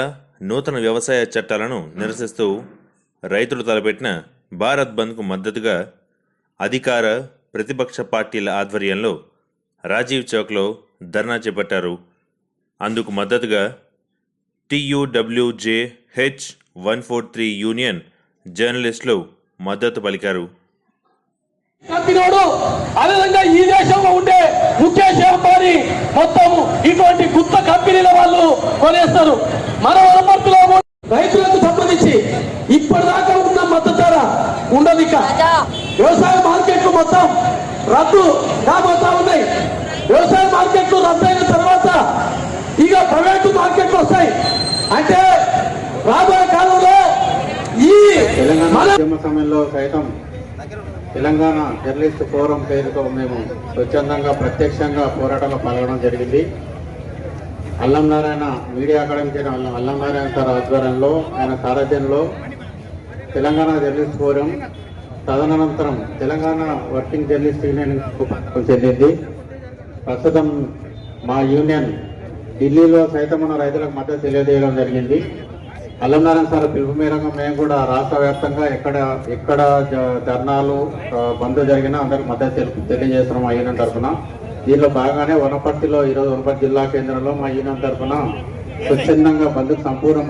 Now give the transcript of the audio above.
నూతన వ్యవసాయ చట్టాలను నిరసిస్తూ రైతులు తలపెట్టిన భారత్ బంద్కు మద్దతుగా అధికార ప్రతిపక్ష పార్టీల ఆధ్వర్యంలో రాజీవ్ చౌక్లో ధర్నా చేపట్టారు. అందుకు మద్దతుగా TUWJ H one four three union జర్నలిస్టులు మద్దతు పలికారు. అదేవిధంగా ఈ దేశంలో ఉండే కొనేస్తారు. మన వనపర్తిలో రైతులకు సంబంధించి ఇప్పటిదాకా ఉన్న మద్దతు ధర ఉండదు ఇక. వ్యవసాయ మార్కెట్లు మొత్తం రద్దు కాబోతా ఉన్నాయి. వ్యవసాయ మార్కెట్లు రద్దయిన తర్వాత ఇక ప్రైవేటు మార్కెట్లు వస్తాయి. అంటే రాబోయే కాలంలో ఈ తెలంగాణ సమయంలో సైతం తెలంగాణ జర్నలిస్ట్ ఫోరం పేరుతో మేము స్వచ్ఛందంగా ప్రత్యక్షంగా పోరాటంలో పాల్గొనడం జరిగింది. అల్లం నారాయణ మీడియా అకాడమీ చేరిన అల్లం అల్లం నారాయణ సార్ ఆధ్వర్యంలో ఆయన సారథ్యంలో తెలంగాణ జర్నలిస్ట్ ఫోరం తదనంతరం తెలంగాణ వర్కింగ్ జర్నలిస్ట్ యూనియన్ చెందింది. ప్రస్తుతం మా యూనియన్ ఢిల్లీలో సైతం ఉన్న రైతులకు మద్దతు తెలియజేయడం జరిగింది. అల్లం నారాయణ సార్ పిలుపు మేరకు మేము కూడా రాష్ట్ర వ్యాప్తంగా ఎక్కడ ఎక్కడ జ- ధర్నాలు బంద్ జరిగినా అందరికి మద్దతు తెలియజేస్తున్నాం ఆ యూనియన్ తరఫున. దీనిలో భాగంగానే వనపర్తిలో ఈరోజు వనపర్తి జిల్లా కేంద్రంలో మా యూనియన్ తరఫున స్వచ్ఛందంగా బంధుకు సంపూర్ణ